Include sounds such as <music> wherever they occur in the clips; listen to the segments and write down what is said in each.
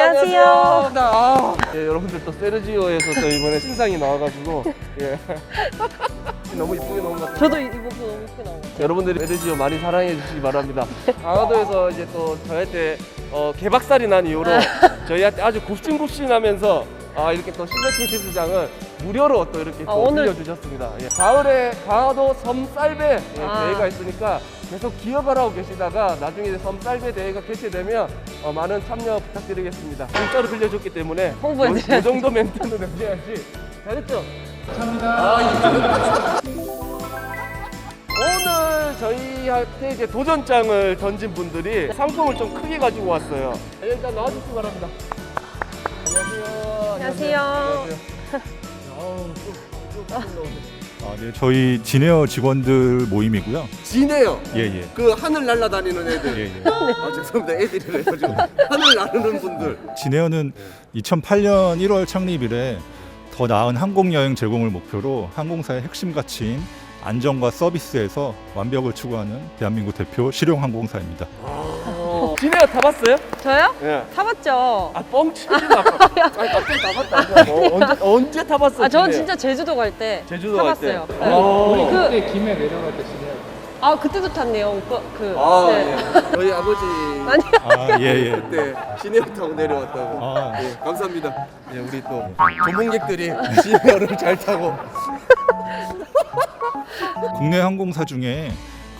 안녕하세요. 아, 예, 여러분들 또 세르지오에서 또 이번에 신상이 나와가지고 예. <laughs> 너무 이쁘게 나온 것 같아요. 저도 이- 이번 거 너무 예쁘게 나온 것 같아요. 여러분들이 세르지오 많이 사랑해 주시기 바랍니다. 강화도에서 이제 또 저희한테 어, 개박살이 난 이후로 저희한테 아주 굽신굽신하면서 아, 이렇게 또 실내 테니스장을 무료로 또 이렇게 아, 또 오늘- 빌려주셨습니다. 예. 가을에 강화도 섬 쌀배 예, 아. 대회가 있으니까 계속 기억을 하고 계시다가 나중에 섬쌀배 대회가 개최되면 어, 많은 참여 부탁드리겠습니다. 공짜로 빌려줬기 때문에 홍보해드려야지. 이 정도 멘트는 해줘야지. 잘했죠? 감사합니다. 오늘 저희한테 이제 도전장을 던진 분들이 상품을 좀 크게 가지고 왔어요. 일단 나와주시기 바랍니다. 안녕하세요. 안녕하세요. <laughs> 아우, 좀, 좀, 좀 나오네. 아, 네, 저희 진에어 직원들 모임이고요. 지네요. 예, 예. 그 하늘 날아다니는 애들. 예, 예. 아 죄송합니다. 애들이래 가지고 하늘 나르는 분들. 진에어는 2008년 1월 창립 이래 더 나은 항공 여행 제공을 목표로 항공사의 핵심 가치인 안전과 서비스에서 완벽을 추구하는 대한민국 대표 실용 항공사입니다. 지네요 타봤어요? 저요? 예. 타봤죠. 아 뻥치지 마. <laughs> 아니 갑자기 타봤다. 어, 언제 언제 타봤어? 아, 저는? 진짜 제주도 갈 때 제주도 갈 때. 타봤어요. 아. 네. 우리 그, 그때 김해 내려갈 때 지내요. 아, 그때도 탔네요. 그, 그. 아, 네. 예. 저희 아버지 <laughs> 아니, 아, 예, 예. 그때 시내어 타고 내려왔다고. 아. 예, 감사합니다. 예, 우리 또 전문객들이 시내어를 잘 타고. 국내 항공사 중에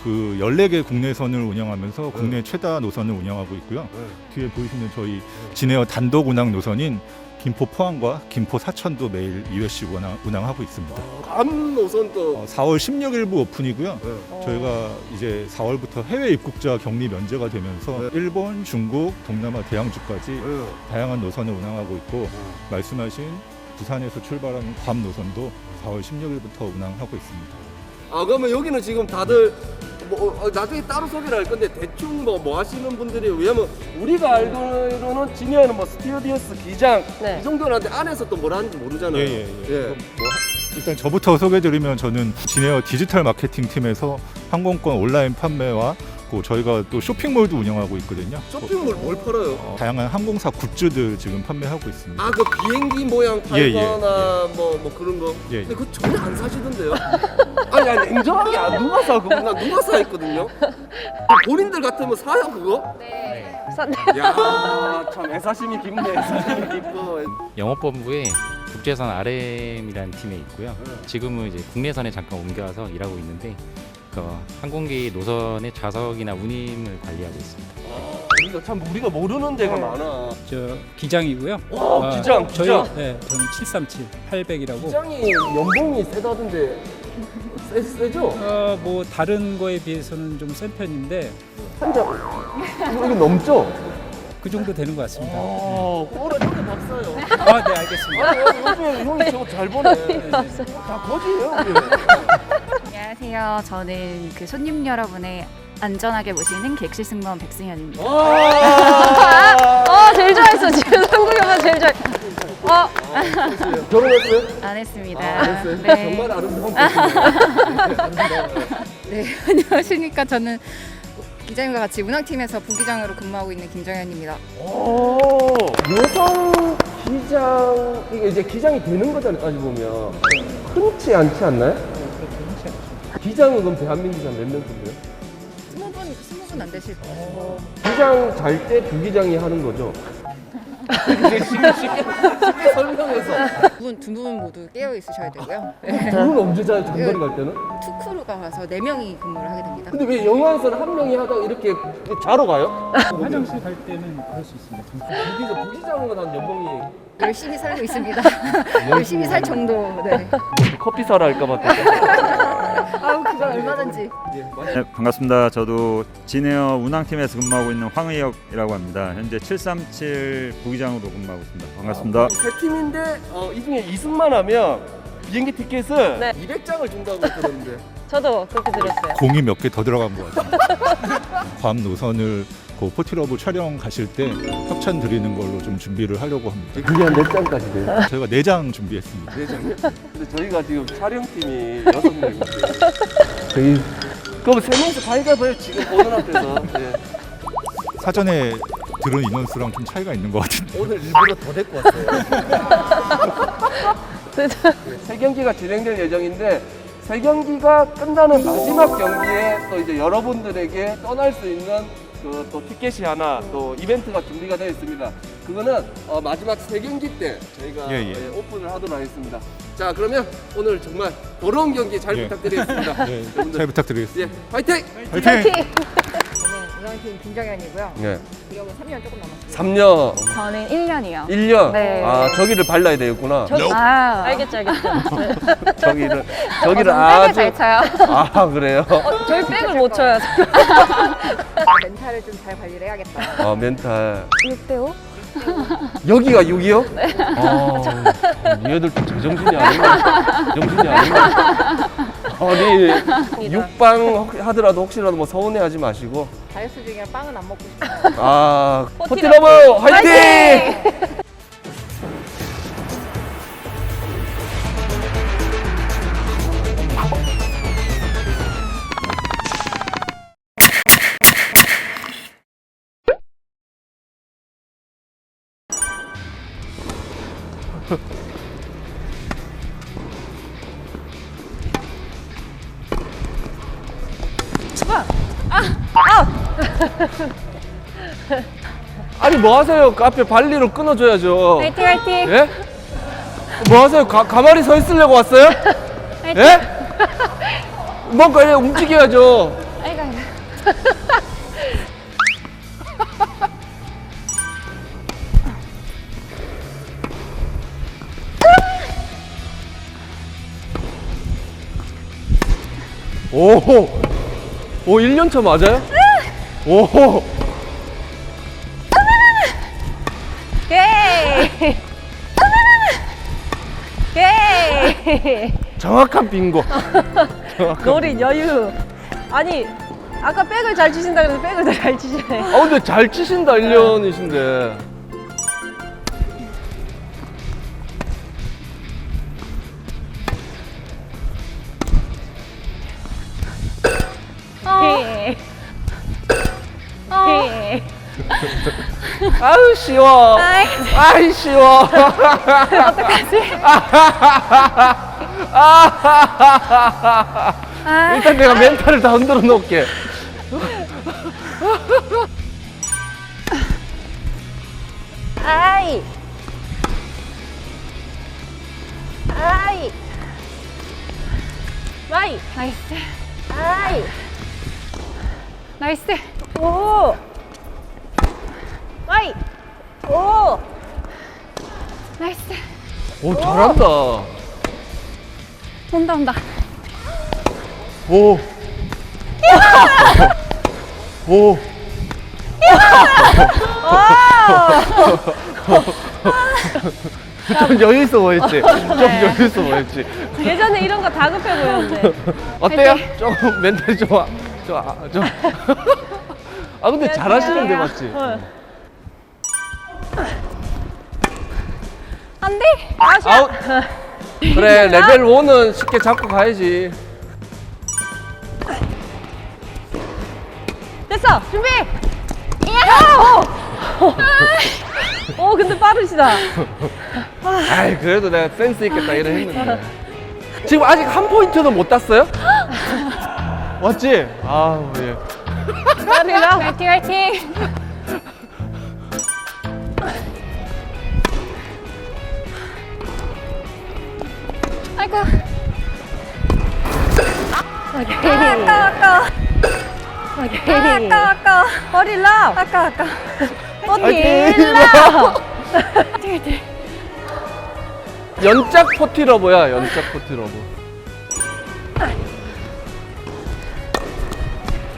그 14개 국내 선을 운영하면서 국내 최다 노선을 운영하고 있고요. 뒤에 보이시는 저희 진에어 단독 운항 노선인 김포 포항과 김포 사천도 매일 2회씩 운항, 운항하고 있습니다. 감 노선도. 어, 4월 16일부 오픈이고요. 예. 저희가 이제 4월부터 해외 입국자 격리 면제가 되면서 네. 일본, 중국, 동남아 대양주까지 예. 다양한 노선을 운항하고 있고 말씀하신 부산에서 출발하는 괌 노선도 4월 16일부터 운항하고 있습니다. 아 그러면 여기는 지금 다들 뭐 어, 나중에 따로 소개를 할 건데 대충 뭐 뭐 하시는 분들이 왜냐면 우리가 알기로는 진이어는 뭐 스튜디오스 기장 네. 이 정도는 하는데 안에서 또 뭘 하는지 모르잖아요. 예, 예, 예. 그럼 뭐 하- 일단 저부터 소개드리면 저는 진에어 디지털 마케팅 팀에서 항공권 온라인 판매와 그 저희가 또 쇼핑몰도 운영하고 있거든요. 쇼핑몰 뭘 팔아요? 어, 다양한 항공사 굿즈들 지금 판매하고 있습니다. 아 그 비행기 모양 예, 예, 팔거나 뭐뭐 그런 거. 예, 근데 그거 전혀 안 사시던데요? <laughs> 아니 아니 냉정하게 안 누가 사 그거 나 누가 사 했거든요. 본인들 같으면 사요 그거? 싼 야참 애사심이 깊네 애사심이 깊고. 영업본부에 국제선 RM이라는 팀에 있고요. 네. 지금은 이제 국내선에 잠깐 옮겨와서 일하고 있는데 그 항공기 노선의 좌석이나 운임을 관리하고 있습니다. 우리가 참 우리가 모르는 데가 많아. 저 기장이고요. 와 아, 기장 저요? 기장. 네, 저는 737, 800이라고. 기장이 연봉이 세다던데 세, 세죠? 어, 뭐 다른 거에 비해서는 좀 센 편인데 한장 이거 넘죠? 그 정도 되는 것 같습니다. 어, 오래 형님 박사요. 아, 네, 알겠습니다. 아, 요즘에 형이 저거 잘 보네. 다 거지예요, 우리. 안녕하세요. 저는 그 손님 여러분의 안전하게 모시는 객실 승무원 백승현입니다. 와. 어, 제일 좋아했어. 지금 한국에 오면 제일 좋아해. 어, 결혼했어요? 안 했습니다. 아, 됐어요. 네. 정말 아름다운. 네, 안녕하십니까. 저는 기자님과 같이 운항팀에서 부기장으로 근무하고 있는 김정현입니다. 오, 여성 기장 이게 이제 기장이 되는 거잖아요, 따지 보면 흔치 않지 않나요? 기장은 그럼 대한민국에 몇명 정도요? 스무 분, 스무 분 안 되실 거예요. 기장 잘 때 부기장이 하는 거죠. 이게 쉽게, 쉽게, 쉽게 설명해서 두 분, 두 분 모두 깨어 있으셔야 되고요. 네. 둘은 언제 자요 장거리 갈 때는? 투크루가 와서 네 명이 근무를 하게 됩니다. 근데 왜 영화에서는 한 명이 하다가 이렇게 자러 가요? 화장실 갈 때는 그럴 수 있습니다. 부기장 부기장은 한 연봉이 열심히 살고 있습니다. <laughs> 열심히 살 정도. 네. 커피 사러 할까 봐. <laughs> 아우, 그건 얼마든지. 네, 반갑습니다. 저도 진에어 운항팀에서 근무하고 있는 황의혁이라고 합니다. 현재 737 부기장으로 근무하고 있습니다. 반갑습니다. 세 팀인데 어, 이 중에 2승만 하면 비행기 티켓을 네. 200장을 준다고 들었는데 저도 그렇게 들었어요. 공이 몇 개 더 들어간 것 같아요. <laughs> 괌 노선을 그 포티러브 촬영 가실 때 협찬 드리는 걸로 좀 준비를 하려고 합니다. 그게 한 4장까지 돼요? 저희가 4장 준비했습니다. 4장이요? 근데 저희가 지금 촬영팀이 6명인데 <laughs> 저희 그럼 3명이서 가위가위바위보 지금 보는 앞에서 네. 사전에 들은 인원수랑 좀 차이가 있는 것 같은데. 오늘 일부러 더 데리고 왔어요. <laughs> 세 경기가 진행될 예정인데 세 경기가 끝나는 마지막 경기에 또 이제 여러분들에게 떠날 수 있는 그 또 티켓이 하나 또 이벤트가 준비가 되어 있습니다. 그거는 어, 마지막 세 경기 때 저희가 예, 예. 예, 오픈을 하도록 하겠습니다. 자 그러면 오늘 정말 더러운 경기 잘 예. 부탁드리겠습니다. <laughs> 네, 여러분들 잘 부탁드리겠습니다. 예, 화이팅! 화이팅! <laughs> 저는 운항팀 김정현이고요. 예, 기록은 3년 조금 남았어요. 3년, 저는 1년이요. 1년. 네. 아 저기를 발라야 되겠구나. 아, 알겠죠, 알겠죠. 네. <laughs> 저기를 저기를 백을 아주 잘 쳐요. <laughs> 아 그래요? 어, 저희 백을 못 쳐요. <laughs> 멘탈을 좀 잘 관리를 해야겠다. 아 멘탈 6대5? 여기가 6이요? 네. 아, 얘들도 제정신이 아닌가? 제정신이 아닌가? 아니 육방 하더라도 혹시라도 뭐 서운해하지 마시고 다이어트 중에 빵은 안 먹고 싶어요. 아 포티러브 화이팅! 아니 뭐 하세요? 그 앞에 발리로 끊어줘야죠. 화이팅, 화이팅! 예? 뭐 하세요? 가, 가만히 서 있으려고 왔어요? 예? <laughs> 뭔가 예, 움직여야죠. 아이고, 아이고. 오, 오, 1년 차 맞아요? 오, 예! <laughs> 정확한 빙고. <laughs> 노린 여유. 아니, 아까 백을 잘 치신다 그래서 백을 더 잘 치시네. 아, 근데 잘 치신다, 1년이신데. 예. 예. <laughs> 아유, 쉬워. 아이. 아이, 쉬워. 아. 일단 내가 멘탈을 다 흔들어 놓을게. 아이. 아이. 와이. 나이스. 아이. 나이스. 오. 와이. 오. 나이스. 오, 잘한다. 온다, 온다. 오. <laughs> 오. 좀 여유 있어 보였지? 좀 여유 있어 보였지? 예전에 이런 거 다급해 보였는데. <laughs> 어때요? 조금 멘탈 좀, 아- 좀, 아, 좀. 아, 근데 잘하시는데, 맞지? 어. 안 돼! 아웃! 그래, <laughs> 레벨 5는 쉽게 잡고 가야지. 됐어. 준비. 야! 오. 오, 근데 빠르시다. 아이, 그래도 내가 센스 있겠다, 이래 했는데. 지금 아직 한 포인트도 못 땄어요? <laughs> 맞지? 아, 예. <laughs> 빠르라. 화이팅, 화이팅! 오케이. 아, 아까, 아까. 버릴라. 아까, 아까. 버릴라. 화이팅, 화이팅. 연짝 포티러브야, 연짝 포티러브.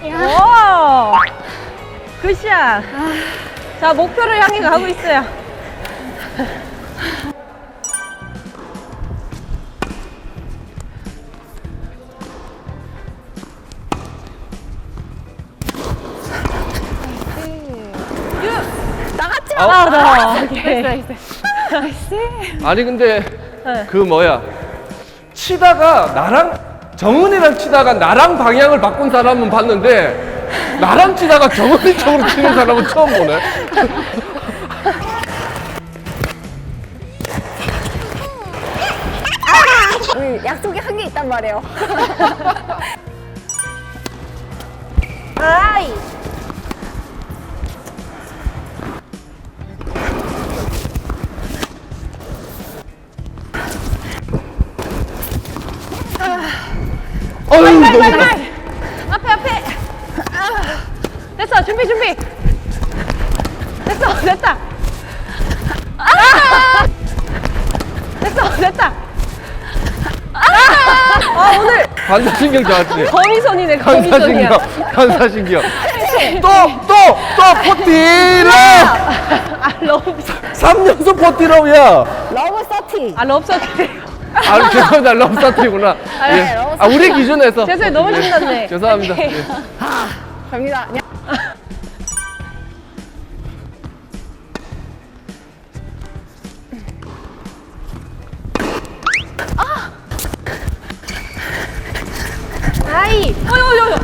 오. 굿샷. 자, 목표를 향해 가고 있어요. 아웃. 아, 나. 오케이. 나이스, 나이스. 아니, 근데 네. 그 뭐야. 치다가 나랑, 정은이랑 치다가 나랑 방향을 바꾼 사람은 봤는데, 나랑 치다가 정원이 쪽으로 치는 사람은 처음 보네. 우리 약속이 한 게 있단 말이에요. <laughs> 아이. 어휴, 너무 빨리. 앞에 앞에. 아. 됐어 준비 준비. 됐어 됐다. 아! 됐어 됐다. 아 오늘 반사신경 좋았지. 거미손이네 반사신경, 거미손이야. 반사신경. 또, 또, 또 포티러! 아 러브 3연속 포티러야. 러브 서티. 아 러브서티. 아, 죄송합니다. 럼스타트구나. 아, 예. 아, 우리 기준에서. 죄송해요 너무 예. 신났네. <laughs> 죄송합니다. 오케이. 예. 갑니다. 아이. 어여여여.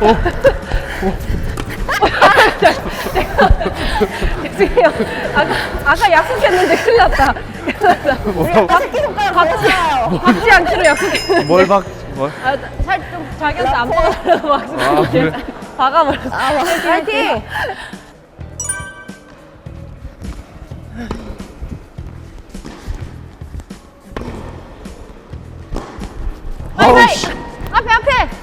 <laughs> 죄송해요. 아까, 아까 약속했는데 큰일 났다. 큰일 났다. 뭐라고? 새끼손가락 박지, 박지 않기로 약속했는데. 뭘 박, 뭘? 아, 살좀 자기한테 안 박아달라고 아. 그래? 박아버렸어. 파이팅! 아우! 씨. 앞에, 앞에!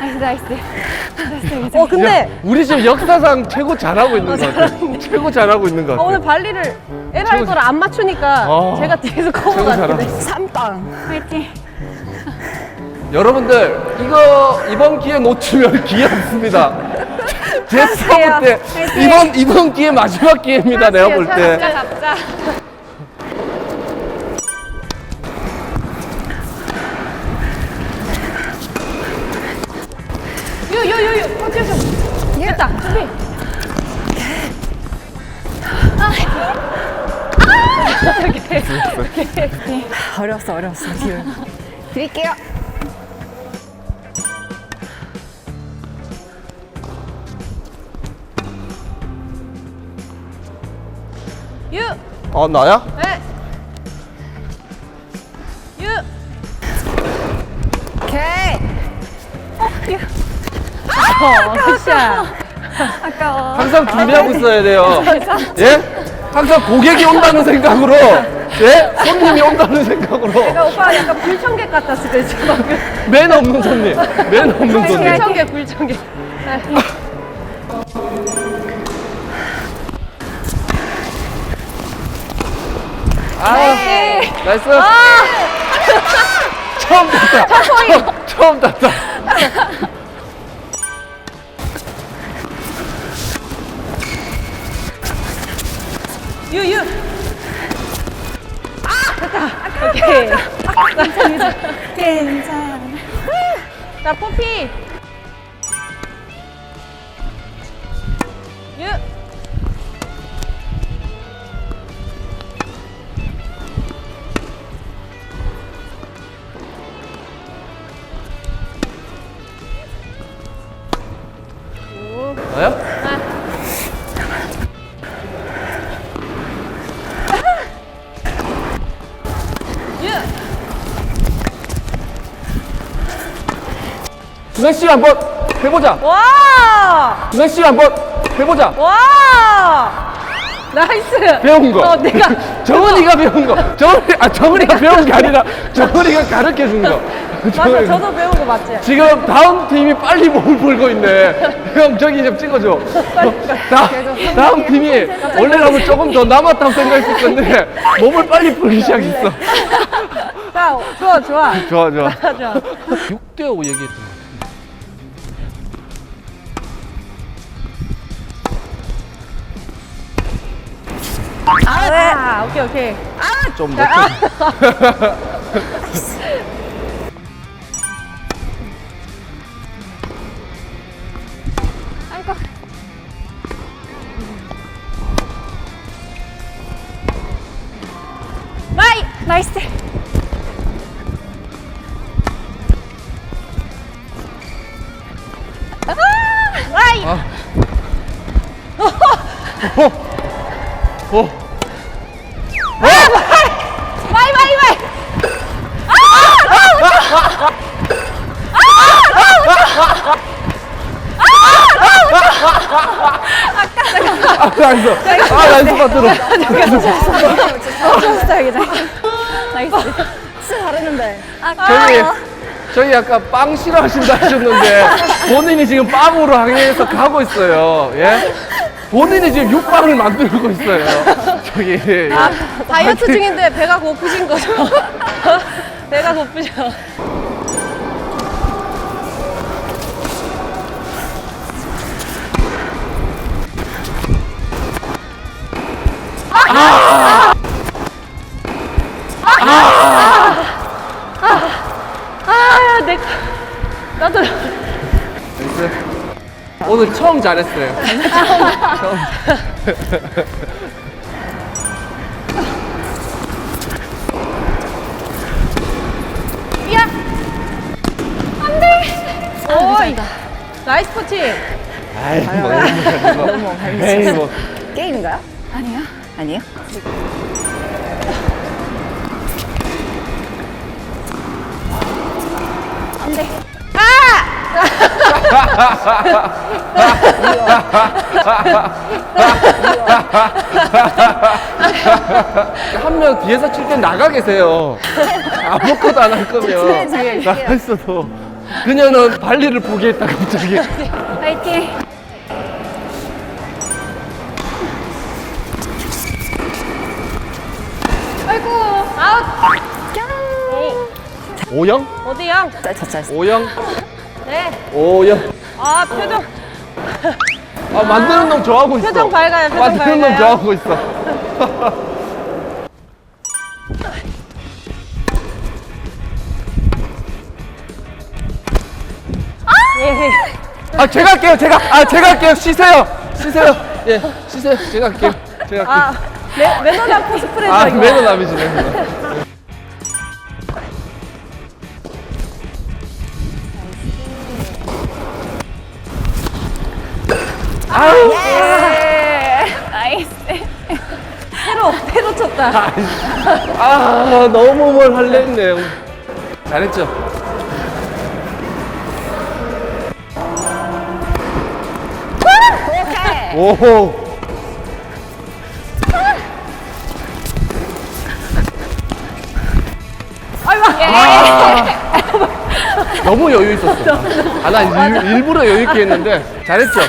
나이스 나이스. <laughs> 어, 근데 야, 우리 지금 역사상 최고 잘하고 있는 것 같아. 최고 잘하고 있는 것 어, 같아. 오늘 발리를 에라이 거를 안 맞추니까 아, 제가 뒤에서 커버 최고. 잘하고 3단. 파이팅. 여러분들, 이거 이번 기회 놓치면 <laughs> 기회 없습니다. <laughs> 제 서브 때 이번 이번 기회 마지막 기회입니다. 내가 볼 때. 잡자, 잡자. 됐다. 준비. 아! 어려웠어 어려웠어. 뒤로. 드릴게요. 유. 어 나야? 네. 유. 오케이. 어, 굿샷. 아까워. 항상 준비하고 있어야 돼요. 예? 항상 고객이 온다는 생각으로, 예? 손님이 온다는 생각으로. 내가 오빠 약간 불청객 같았을 때 지금 방금. 맨 없는 손님. 맨 없는 손님. 불청객, 불청객. 아, 네. 나이스. 처음 땄다. 처음, 처음 땄다. 유, 유. 아, 됐다. 오케이. 괜찮아. 자, 포피. 씨 한번 해보자. 와! 씨 한번 해보자. 와! 나이스. 배운 거. 어, 내가 <laughs> 정은이가 배운 거. <laughs> 정은이, 아, 정은이가 배운 게 아니라 정은이가 가르쳐 준 거. <laughs> 맞아. 저도 배운 거 맞지? 지금 다음 팀이 빨리 몸을 풀고 있네. 형 저기 좀 찍어줘. 다, 다음 팀이 원래라면 조금 더 남았다고 생각했을 건데 몸을 빨리 풀기 시작했어. 자, 좋아, 좋아. 좋아 좋아. 좋아. 6대5 얘기했던 거 아, 오케이, 오케이. 같아. 좀 자. 아. <laughs> 아이고. 아, 나이스. 아, 나이스 파트로. 나이스. 진짜 잘했는데. 저희, 저희 아까 빵 싫어하신다 하셨는데, 본인이 지금 빵으로 항해해서 가고 있어요. 예? 본인이 지금 육빵을 만들고 있어요. 저기. 예. 아, 다이어트 중인데 배가 고프신 거죠? <laughs> 배가 고프죠? 오늘 처음 잘했어요. 처음. 오이 나이스 코칭. 아이, 뭐. 에이, 뭐. 게임인가요? 아니요. 아니요. <laughs> 한 명 뒤에서 칠 때 나가 계세요. 아무것도 안 할 거면 나가 있어도 그녀는 발리를 포기했다 갑자기. 파이팅. 아이고 아웃. 오영? 어디야? 오영? 네. 오영. 아 표정 아 만드는 놈 좋아하고 있어. 표정 밝아요. 표정 만드는 놈 밝아요. 좋아하고 있어. 예. 아 제가 할게요. 제가 아 제가 할게요. 쉬세요. 쉬세요. 예, 쉬세요. 제가 할게요. 제가 할게요. 아 매, 매너남 코스프레죠 아, 이거. 매너 남이시네. 아유, 나이스. 새로 새로 쳤다. 아, 너무 뭘 할래 했네요. 잘했죠? 오호. 너무 여유 있었어. 아, 난 일, 일부러 여유 있게 했는데 잘했죠?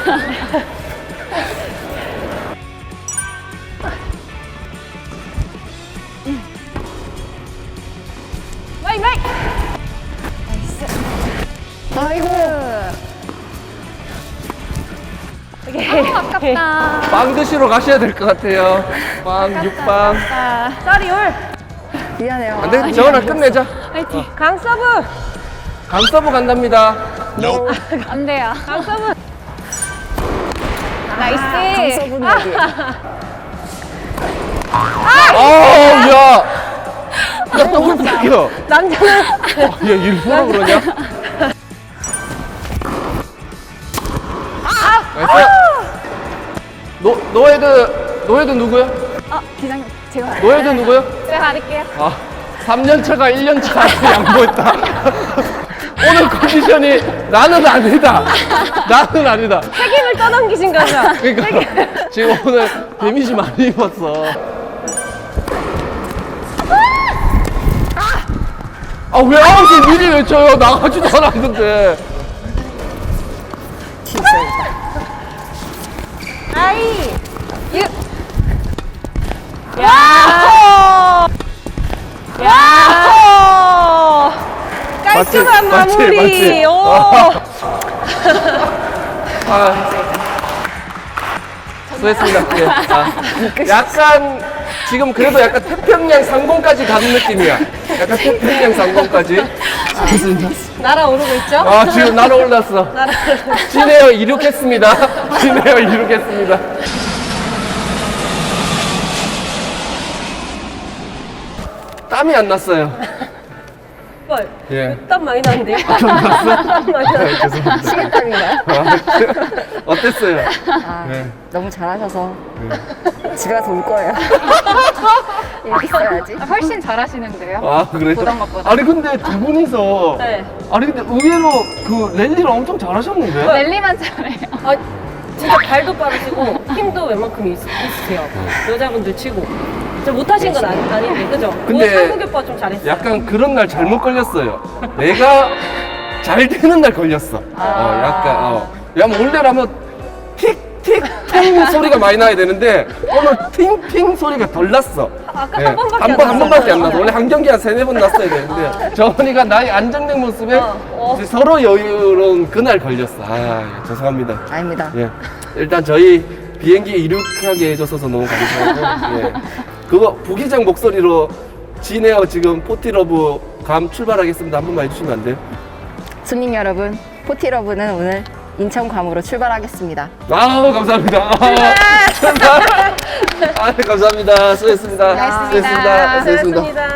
마이 마이. 아이고. 아깝다. 빵 드시러 가셔야 될 것 같아요. 빵, 육빵. 쌀이 올. 미안해요. 안 돼, 정원아 끝내자. 강 서브. 강 서브 간답니다. 안 돼요. 강 서브. 나이스. 강서분 어디? 어우, 야! 야, 더블 뺏겨. 남자는 야, 일부러 그러냐? 나이스. 노, 노헤드, 노헤드 누구야? 어, 기장님 제가 노헤드 누구야? 제가 받을게요. 아, 3년 차가 1년 차한테 양보했다. 오늘 컨디션이 나는 아니다. 나는 아니다. 책임을 떠넘기신 거죠? 그러니까 지금 오늘 데미지 많이 입었어. 아, 왜 아웃을 미리 외쳐요? 나가지도 않았는데. 아이. 유. 야. 야. 깔끔한 맞지? 마무리. 맞지? 오. 아. <laughs> 수고했습니다. 예. 아, 약간 지금 그래도 약간 태평양 상공까지 가는 느낌이야. 약간 태평양 상공까지. 수고했습니다. 날아오르고 있죠? 아 지금 날아올랐어. 날아. 진에어 이륙했습니다. 진에어 이륙했습니다. 땀이 안 났어요. 오빠 예. 땀 많이 나는데요? <laughs> 땀 많이 나는데. 식은땀인가요? 어땠어요? 아, 네. 너무 잘하셔서 집에 가서 울 거예요. <laughs> 이렇게 써야지. 아, 훨씬 잘하시는데요. 아 그래요? 보던 것보다. 아니 근데 두 분이서 네. 아니 근데 의외로 그 랠리를 엄청 잘하셨는데? 랠리만 잘해요. 아, 진짜 발도 빠르시고 힘도 웬만큼 있, 있으세요. 여자분들 치고. 저 못하신 건 아니, 아닌데, 그죠? 근데 오늘 상국이 오빠 좀 잘했어요. 약간 그런 날 잘못 걸렸어요. 내가 잘 되는 날 걸렸어. 어, 약간 어. 야뭐 원래라면 틱틱팅 소리가 많이 나야 되는데 오늘 팅팅 소리가 덜 났어. 아까 예, 한 번밖에 한안 번, 한. 번밖에 안 나서 원래 한 경기 한 세네 번 났어야 되는데 정원이가 나의 안정된 모습에 어, 어. 이제 서로 여유로운 그날 걸렸어. 아 죄송합니다. 아닙니다. 예. 일단 저희 비행기 이륙하게 해줘서 너무 감사하고 예. 그거 부기장 목소리로 진에어 지금 포티러브 감 출발하겠습니다. 한 번만 해주시면 안 돼요? 손님 여러분, 포티러브는 오늘 인천괌으로 출발하겠습니다. 아우 감사합니다. 아, 감사합니다. 수고했습니다. 수고했습니다. 고생하셨습니다.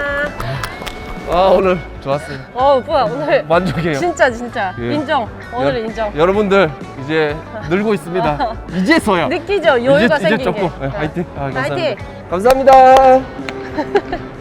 아 오늘 좋았어요. 어, 오빠 오늘 만족해요. 진짜 진짜 예. 인정. 오늘은 여- 인정. 여러분들 이제 늘고 있습니다. <laughs> 이제서야. 느끼죠? 여유가 이제, 이제 조금 게. 예, 화이팅. 아, 감사합니다. 화이팅! 감사합니다. <laughs>